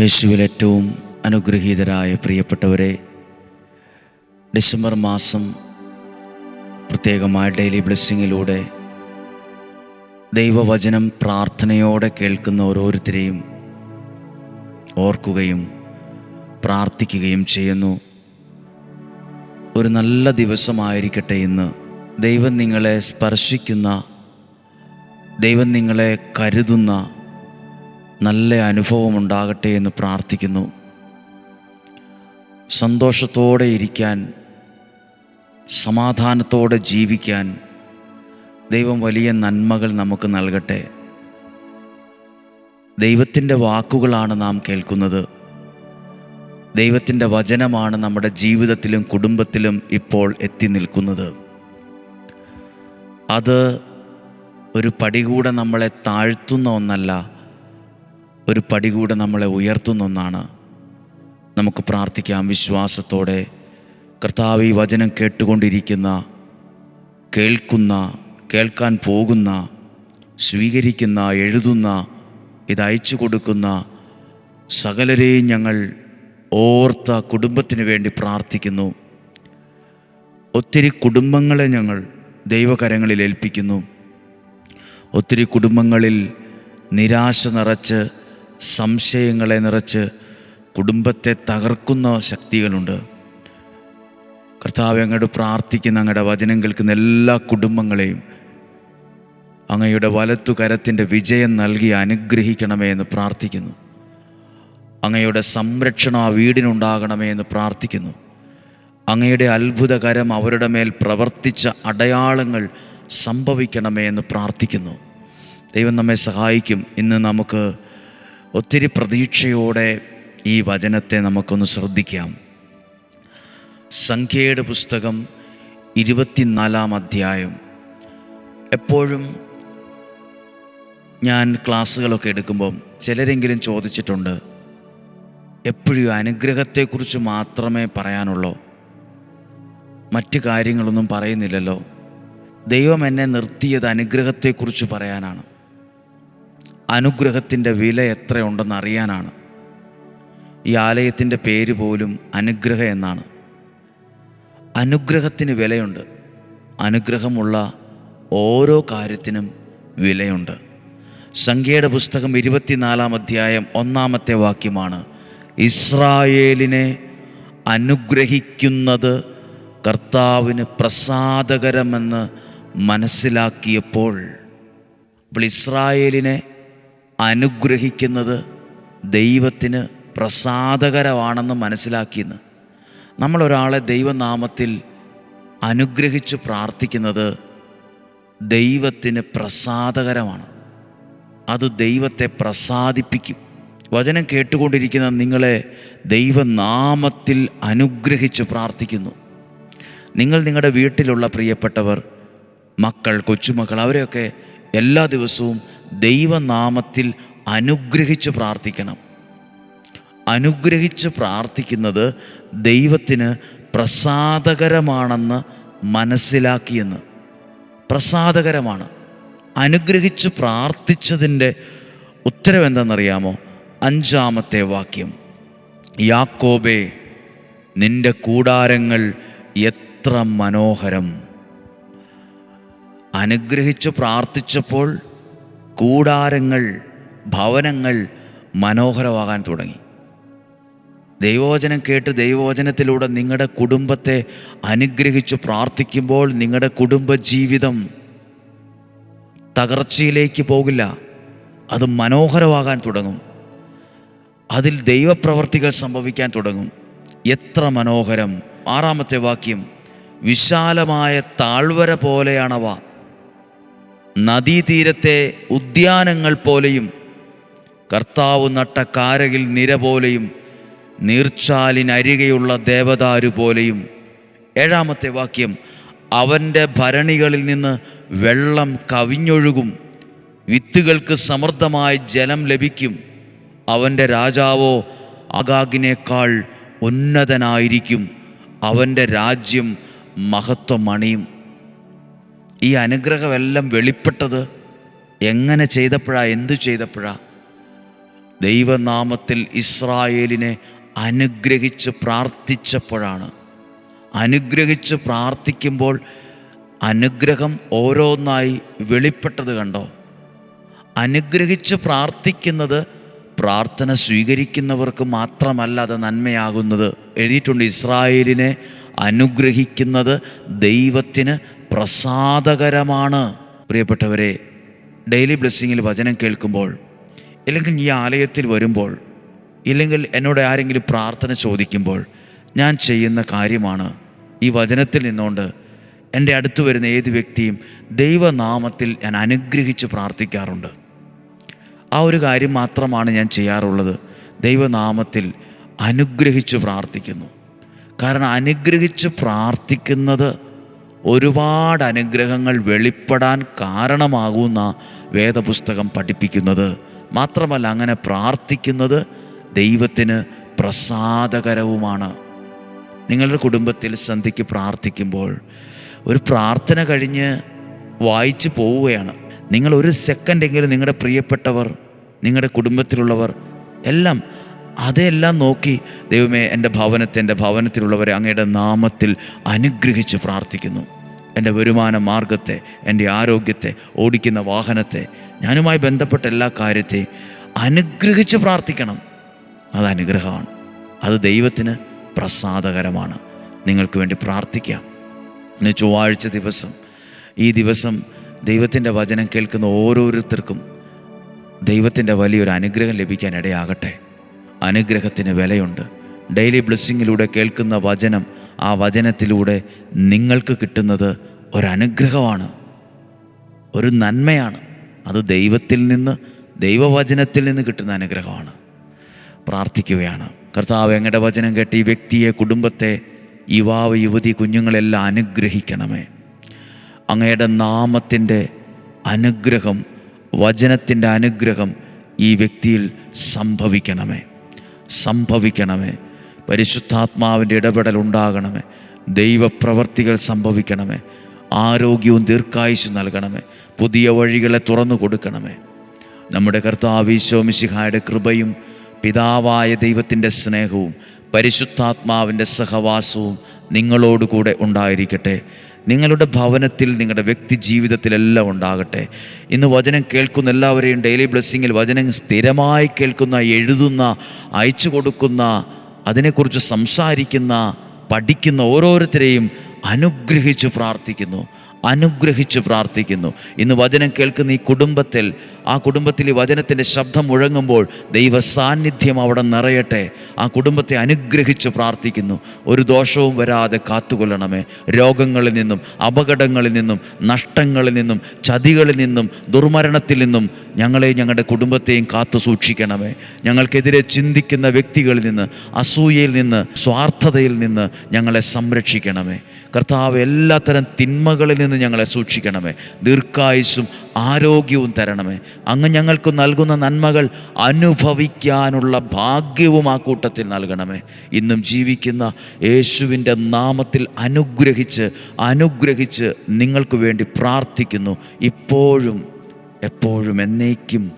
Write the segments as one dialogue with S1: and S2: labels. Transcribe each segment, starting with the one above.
S1: യേശുവിൽ ഏറ്റവും അനുഗ്രഹീതരായ പ്രിയപ്പെട്ടവരെ ഡിസംബർ മാസം പ്രത്യേകമായ ഡെയിലി ബ്ലെസ്സിങ്ങിലൂടെ ദൈവവചനം പ്രാർത്ഥനയോടെ കേൾക്കുന്ന ഓരോരുത്തരെയും ഓർക്കുകയും പ്രാർത്ഥിക്കുകയും ചെയ്യുന്നു. ഒരു നല്ല ദിവസമായിരിക്കട്ടെ ഇന്ന്. ദൈവം നിങ്ങളെ സ്പർശിക്കുന്ന ദൈവം നിങ്ങളെ കരുതുന്ന നല്ല അനുഭവം ഉണ്ടാകട്ടെ എന്ന് പ്രാർത്ഥിക്കുന്നു. സന്തോഷത്തോടെ ഇരിക്കാൻ സമാധാനത്തോടെ ജീവിക്കാൻ ദൈവം വലിയ നന്മകൾ നമുക്ക് നൽകട്ടെ. ദൈവത്തിന്റെ വാക്കുകളാണ് നാം കേൾക്കുന്നത്. ദൈവത്തിന്റെ വചനമാണ് നമ്മുടെ ജീവിതത്തിലും കുടുംബത്തിലും ഇപ്പോൾ എത്തി നിൽക്കുന്നത്. അത് ഒരു പടി കൂടെ നമ്മളെ താഴ്ത്തുന്ന ഒന്നല്ല. ഒരു പടി കൂടെ നമ്മളെ ഉയർത്തുന്നൊന്നാണ് നമുക്ക് പ്രാർത്ഥിക്കാം. വിശ്വാസത്തോടെ കർത്താവ് ഈ വചനം കേട്ടുകൊണ്ടിരിക്കുന്ന കേൾക്കുന്ന കേൾക്കാൻ പോകുന്ന സ്വീകരിക്കുന്ന എഴുതുന്ന ഇതയച്ചു കൊടുക്കുന്ന സകലരെയും ഞങ്ങൾ ഓർത്ത കുടുംബത്തിന് വേണ്ടി പ്രാർത്ഥിക്കുന്നു. ഒത്തിരി കുടുംബങ്ങളെ ഞങ്ങൾ ദൈവകരങ്ങളിൽ ഏൽപ്പിക്കുന്നു. ഒത്തിരി കുടുംബങ്ങളിൽ നിരാശ നിറച്ച് സംശയങ്ങളെ നിറച്ച് കുടുംബത്തെ തകർക്കുന്ന ശക്തികളുണ്ട്. കർത്താവ് അങ്ങോട്ട് പ്രാർത്ഥിക്കുന്ന അങ്ങയുടെ വചനം കേൾക്കുന്ന എല്ലാ കുടുംബങ്ങളെയും അങ്ങയുടെ വലത്തു കരത്തിന്റെ വിജയം നൽകി അനുഗ്രഹിക്കണമേ എന്ന് പ്രാർത്ഥിക്കുന്നു. അങ്ങയുടെ സംരക്ഷണം ആ വീടിനുണ്ടാകണമേ എന്ന് പ്രാർത്ഥിക്കുന്നു. അങ്ങയുടെ അത്ഭുതകരം അവരുടെ മേൽ പ്രവർത്തിച്ച അടയാളങ്ങൾ സംഭവിക്കണമേ എന്ന് പ്രാർത്ഥിക്കുന്നു. ദൈവം നമ്മെ സഹായിക്കും. ഇന്ന് നമുക്ക് ഒത്തിരി പ്രതീക്ഷയോടെ ഈ വചനത്തെ നമുക്കൊന്ന് ശ്രദ്ധിക്കാം. സംഖ്യയുടെ പുസ്തകം ഇരുപത്തിനാലാം അധ്യായം. എപ്പോഴും ഞാൻ ക്ലാസ്സുകളൊക്കെ എടുക്കുമ്പം ചിലരെങ്കിലും ചോദിച്ചിട്ടുണ്ട് എപ്പോഴും അനുഗ്രഹത്തെക്കുറിച്ച് മാത്രമേ പറയാനുള്ളൂ? മറ്റു കാര്യങ്ങളൊന്നും പറയുന്നില്ലല്ലോ. ദൈവം എന്നെ നിർത്തിയത് അനുഗ്രഹത്തെക്കുറിച്ച് പറയാനാണ്. അനുഗ്രഹത്തിന്റെ വില എത്രയുണ്ടെന്ന് അറിയാനാണ്. ഈ ആലയത്തിന്റെ പേര് പോലും അനുഗ്രഹം എന്നാണ്. അനുഗ്രഹത്തിന് വിലയുണ്ട്. അനുഗ്രഹമുള്ള ഓരോ കാര്യത്തിനും വിലയുണ്ട്. സംഖ്യയുടെ പുസ്തകം ഇരുപത്തിനാലാം അധ്യായം ഒന്നാമത്തെ വാക്യമാണ് ഇസ്രായേലിനെ അനുഗ്രഹിക്കുന്നത് കർത്താവിന് പ്രസാദകരമെന്ന് മനസ്സിലാക്കിയപ്പോൾ. അപ്പോൾ ഇസ്രായേലിനെ അനുഗ്രഹിക്കുന്നത് ദൈവത്തിന് പ്രസാദകരമാണെന്ന് മനസ്സിലാക്കിയെന്ന്. നമ്മളൊരാളെ ദൈവനാമത്തിൽ അനുഗ്രഹിച്ച് പ്രാർത്ഥിക്കുന്നത് ദൈവത്തിന് പ്രസാദകരമാണ്. അത് ദൈവത്തെ പ്രസാദിപ്പിക്കും. വചനം കേട്ടുകൊണ്ടിരിക്കുന്ന നിങ്ങളെ ദൈവനാമത്തിൽ അനുഗ്രഹിച്ച് പ്രാർത്ഥിക്കുന്നു. നിങ്ങൾ നിങ്ങളുടെ വീട്ടിലുള്ള പ്രിയപ്പെട്ടവർ മക്കൾ കൊച്ചുമക്കൾ അവരെയൊക്കെ എല്ലാ ദിവസവും ദൈവനാമത്തിൽ അനുഗ്രഹിച്ച് പ്രാർത്ഥിക്കണം. അനുഗ്രഹിച്ച് പ്രാർത്ഥിക്കുന്നത് ദൈവത്തിന് പ്രസാദകരമാണെന്ന് മനസ്സിലാക്കിയെന്ന്. പ്രസാദകരമാണ്. അനുഗ്രഹിച്ച് പ്രാർത്ഥിച്ചതിന്റെ ഉത്തരവെന്തെന്നറിയാമോ അഞ്ചാമത്തെ വാക്യം. യാക്കോബേ നിന്റെ കൂടാരങ്ങൾ എത്ര മനോഹരം. അനുഗ്രഹിച്ച് പ്രാർത്ഥിച്ചപ്പോൾ കൂടാരങ്ങൾ ഭവനങ്ങൾ മനോഹരമാകാൻ തുടങ്ങി. ദൈവവചനം കേട്ട് ദൈവവചനത്തിലൂടെ നിങ്ങളുടെ കുടുംബത്തെ അനുഗ്രഹിച്ച് പ്രാർത്ഥിക്കുമ്പോൾ നിങ്ങളുടെ കുടുംബ ജീവിതം തകർച്ചയിലേക്ക് പോകില്ല. അത് മനോഹരമാകാൻ തുടങ്ങും. അതിൽ ദൈവപ്രവർത്തികൾ സംഭവിക്കാൻ തുടങ്ങും. എത്ര മനോഹരം. ആറാമത്തെ വാക്യം വിശാലമായ താഴ്വര പോലെയാണവ. നദീതീരത്തെ ഉദ്യാനങ്ങൾ പോലെയും കർത്താവ് നട്ട കാരകിൽ നിര പോലെയും നീർച്ചാലിനരികെയുള്ള ദേവദാരു പോലെയും. ഏഴാമത്തെ വാക്യം അവന്റെ ഭരണികളിൽ നിന്ന് വെള്ളം കവിഞ്ഞൊഴുകും വിത്തുകൾക്ക് സമൃദ്ധമായി ജലം ലഭിക്കും. അവന്റെ രാജാവോ അഗാഗിനേക്കാൾ ഉന്നതനായിരിക്കും അവന്റെ രാജ്യം മഹത്വമണിയും. ഈ അനുഗ്രഹമെല്ലാം വെളിപ്പെട്ടത് എങ്ങനെ ചെയ്തപ്പോഴാ എന്തു ചെയ്തപ്പോഴാ? ദൈവനാമത്തിൽ ഇസ്രായേലിനെ അനുഗ്രഹിച്ച് പ്രാർത്ഥിച്ചപ്പോഴാണ്. അനുഗ്രഹിച്ച് പ്രാർത്ഥിക്കുമ്പോൾ അനുഗ്രഹം ഓരോന്നായി വെളിപ്പെട്ടത് കണ്ടോ? അനുഗ്രഹിച്ച് പ്രാർത്ഥിക്കുന്നത് പ്രാർത്ഥന സ്വീകരിക്കുന്നവർക്ക് മാത്രമല്ല അത് നന്മയാകുന്നത്. എഴുതിയിട്ടുണ്ട് ഇസ്രായേലിനെ അനുഗ്രഹിക്കുന്നത് ദൈവത്തിന് പ്രസാദകരമാണ്. പ്രിയപ്പെട്ടവരെ ഡെയിലി ബ്ലെസ്സിങ്ങിൽ വചനം കേൾക്കുമ്പോൾ ഇല്ലെങ്കിൽ ഈ ആലയത്തിൽ വരുമ്പോൾ ഇല്ലെങ്കിൽ എന്നോട് ആരെങ്കിലും പ്രാർത്ഥന ചോദിക്കുമ്പോൾ ഞാൻ ചെയ്യുന്ന കാര്യമാണ് ഈ വചനത്തിൽ നിന്നുകൊണ്ട് എന്റെ അടുത്ത് വരുന്ന ഏത് വ്യക്തിയും ദൈവനാമത്തിൽ ഞാൻ അനുഗ്രഹിച്ച് പ്രാർത്ഥിക്കാറുണ്ട്. ആ ഒരു കാര്യം മാത്രമാണ് ഞാൻ ചെയ്യാറുള്ളത്. ദൈവനാമത്തിൽ അനുഗ്രഹിച്ച് പ്രാർത്ഥിക്കുന്നു. കാരണം അനുഗ്രഹിച്ച് പ്രാർത്ഥിക്കുന്നത് ഒരുപാട് അനുഗ്രഹങ്ങൾ വെളിപ്പെടാൻ കാരണമാകുന്ന വേദപുസ്തകം പഠിപ്പിക്കുന്നത്. മാത്രമല്ല അങ്ങനെ പ്രാർത്ഥിക്കുന്നത് ദൈവത്തിന് പ്രസാദകരവുമാണ്. നിങ്ങളുടെ കുടുംബത്തിൽ സന്ധ്യയ്ക്ക് പ്രാർത്ഥിക്കുമ്പോൾ ഒരു പ്രാർത്ഥന കഴിഞ്ഞ് വായിച്ചു പോവുകയാണ്. നിങ്ങൾ ഒരു സെക്കൻഡെങ്കിലും നിങ്ങളുടെ പ്രിയപ്പെട്ടവർ നിങ്ങളുടെ കുടുംബത്തിലുള്ളവർ എല്ലാം അതെല്ലാം നോക്കി ദൈവമേ എന്റെ ഭവനത്തെ എന്റെ ഭവനത്തിലുള്ളവരെ അങ്ങയുടെ നാമത്തിൽ അനുഗ്രഹിച്ച് പ്രാർത്ഥിക്കുന്നു. എന്റെ വരുമാന മാർഗത്തെ എന്റെ ആരോഗ്യത്തെ ഓടിക്കുന്ന വാഹനത്തെ ഞാനുമായി ബന്ധപ്പെട്ട എല്ലാ കാര്യത്തെയും അനുഗ്രഹിച്ച് പ്രാർത്ഥിക്കണം. അത് അനുഗ്രഹമാണ്. അത് ദൈവത്തിന് പ്രസാദകരമാണ്. നിങ്ങൾക്ക് വേണ്ടി പ്രാർത്ഥിക്കാം. ഇന്ന് ചൊവ്വാഴ്ച ദിവസം ഈ ദിവസം ദൈവത്തിന്റെ വചനം കേൾക്കുന്ന ഓരോരുത്തർക്കും ദൈവത്തിന്റെ വലിയൊരു അനുഗ്രഹം ലഭിക്കാൻ ഇടയാകട്ടെ. അനുഗ്രഹത്തിന് വിലയുണ്ട്. ഡെയിലി ബ്ലെസ്സിങ്ങിലൂടെ കേൾക്കുന്ന വചനം ആ വചനത്തിലൂടെ നിങ്ങൾക്ക് കിട്ടുന്നത് ഒരനുഗ്രഹമാണ് ഒരു നന്മയാണ്. അത് ദൈവത്തിൽ നിന്ന് ദൈവവചനത്തിൽ നിന്ന് കിട്ടുന്ന അനുഗ്രഹമാണ്. പ്രാർത്ഥിക്കുകയാണ്. കർത്താവ് എങ്ങടെ വചനം കേട്ട് ഈ വ്യക്തിയെ കുടുംബത്തെ യുവാവ് യുവതി കുഞ്ഞുങ്ങളെല്ലാം അനുഗ്രഹിക്കണമേ. അങ്ങയുടെ നാമത്തിന്റെ അനുഗ്രഹം വചനത്തിന്റെ അനുഗ്രഹം ഈ വ്യക്തിയിൽ സംഭവിക്കണമേ. സംഭവിക്കണമേ. പരിശുദ്ധാത്മാവിന്റെ ഇടപെടൽ ഉണ്ടാകണമേ. ദൈവപ്രവർത്തികൾ സംഭവിക്കണമേ. ആരോഗ്യവും ദീർഘായുസ് നൽകണമേ. പുതിയ വഴികളെ തുറന്നു കൊടുക്കണമേ. നമ്മുടെ കർത്താവീശോമിശിഹായുടെ കൃപയും പിതാവായ ദൈവത്തിന്റെ സ്നേഹവും പരിശുദ്ധാത്മാവിന്റെ സഹവാസവും നിങ്ങളോടുകൂടെ ഉണ്ടായിരിക്കട്ടെ. നിങ്ങളുടെ ഭവനത്തിൽ നിങ്ങളുടെ വ്യക്തി ജീവിതത്തിലെല്ലാം ഉണ്ടാകട്ടെ. ഇന്ന് വചനം കേൾക്കുന്ന എല്ലാവരെയും ഡെയിലി ബ്ലെസ്സിങ്ങിൽ വചനം സ്ഥിരമായി കേൾക്കുന്ന എഴുതുന്ന അയച്ചു കൊടുക്കുന്ന അതിനെക്കുറിച്ച് സംസാരിക്കുന്ന പഠിക്കുന്ന ഓരോരുത്തരെയും അനുഗ്രഹിച്ച് പ്രാർത്ഥിക്കുന്നു. അനുഗ്രഹിച്ച് പ്രാർത്ഥിക്കുന്നു. ഇന്ന് വചനം കേൾക്കുന്ന ഈ കുടുംബത്തിൽ ആ കുടുംബത്തിൽ ഈ വചനത്തിന്റെ ശബ്ദം മുഴങ്ങുമ്പോൾ ദൈവ സാന്നിധ്യം അവിടെ നിറയട്ടെ. ആ കുടുംബത്തെ അനുഗ്രഹിച്ച് പ്രാർത്ഥിക്കുന്നു. ഒരു ദോഷവും വരാതെ കാത്തുകൊള്ളണമേ. രോഗങ്ങളിൽ നിന്നും അപകടങ്ങളിൽ നിന്നും നഷ്ടങ്ങളിൽ നിന്നും ചതികളിൽ നിന്നും ദുർമരണത്തിൽ നിന്നും ഞങ്ങളെ ഞങ്ങളുടെ കുടുംബത്തെയും കാത്തു സൂക്ഷിക്കണമേ. ഞങ്ങൾക്കെതിരെ ചിന്തിക്കുന്ന വ്യക്തികളിൽ നിന്ന് അസൂയയിൽ നിന്ന് സ്വാർത്ഥതയിൽ നിന്ന് ഞങ്ങളെ സംരക്ഷിക്കണമേ. കർത്താവ് എല്ലാത്തരം തിന്മകളിൽ നിന്ന് ഞങ്ങളെ സൂക്ഷിക്കണമേ. ദീർഘായുസ്സും ആരോഗ്യവും തരണമേ. അങ്ങ് ഞങ്ങൾക്ക് നൽകുന്ന നന്മകൾ അനുഭവിക്കാനുള്ള ഭാഗ്യവും ആ കൂട്ടത്തിൽ നൽകണമേ. ഇന്നും ജീവിക്കുന്ന യേശുവിന്റെ നാമത്തിൽ അനുഗ്രഹിച്ച് അനുഗ്രഹിച്ച് നിങ്ങൾക്ക് വേണ്ടി പ്രാർത്ഥിക്കുന്നു. ഇപ്പോഴും എപ്പോഴും എന്നേക്കും.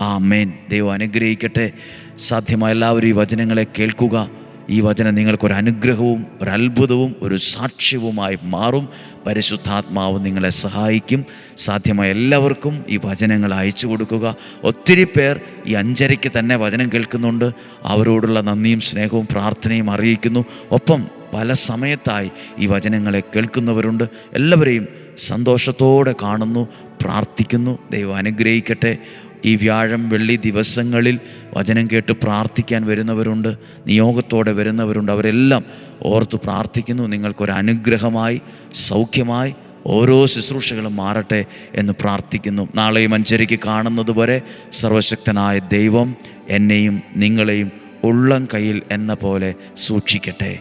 S1: ആ മേൻ ദൈവം അനുഗ്രഹിക്കട്ടെ. സാധ്യമായ എല്ലാവരും ഈ വചനങ്ങളെ കേൾക്കുക. ഈ വചനം നിങ്ങൾക്കൊരു അനുഗ്രഹവും ഒരു അത്ഭുതവും ഒരു സാക്ഷ്യവുമായി മാറും. പരിശുദ്ധാത്മാവ് നിങ്ങളെ സഹായിക്കും. സാധ്യമായ എല്ലാവർക്കും ഈ വചനങ്ങൾ അയച്ചു കൊടുക്കുക. ഒത്തിരി പേർ ഈ അഞ്ചരയ്ക്ക് തന്നെ വചനം കേൾക്കുന്നുണ്ട്. അവരോടുള്ള നന്ദിയും സ്നേഹവും പ്രാർത്ഥനയും അറിയിക്കുന്നു. ഒപ്പം പല സമയത്തായി ഈ വചനങ്ങളെ കേൾക്കുന്നവരുണ്ട്. എല്ലാവരെയും സന്തോഷത്തോടെ കാണുന്നു പ്രാർത്ഥിക്കുന്നു. ദൈവം അനുഗ്രഹിക്കട്ടെ. ഈ വ്യാഴം വെള്ളി ദിവസങ്ങളിൽ വചനം കേട്ട് പ്രാർത്ഥിക്കാൻ വരുന്നവരുണ്ട് നിയോഗത്തോടെ വരുന്നവരുണ്ട്. അവരെല്ലാം ഓർത്ത് പ്രാർത്ഥിക്കുന്നു. നിങ്ങൾക്കൊരു അനുഗ്രഹമായി സൗഖ്യമായി ഓരോ ശുശ്രൂഷകളും മാറട്ടെ എന്ന് പ്രാർത്ഥിക്കുന്നു. നാളെയും അഞ്ചരയ്ക്ക് കാണുന്നത് വരെ സർവശക്തനായ ദൈവം എന്നെയും നിങ്ങളെയും ഉള്ളം കയ്യിൽ എന്ന പോലെ സൂക്ഷിക്കട്ടെ.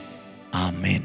S1: ആമേൻ.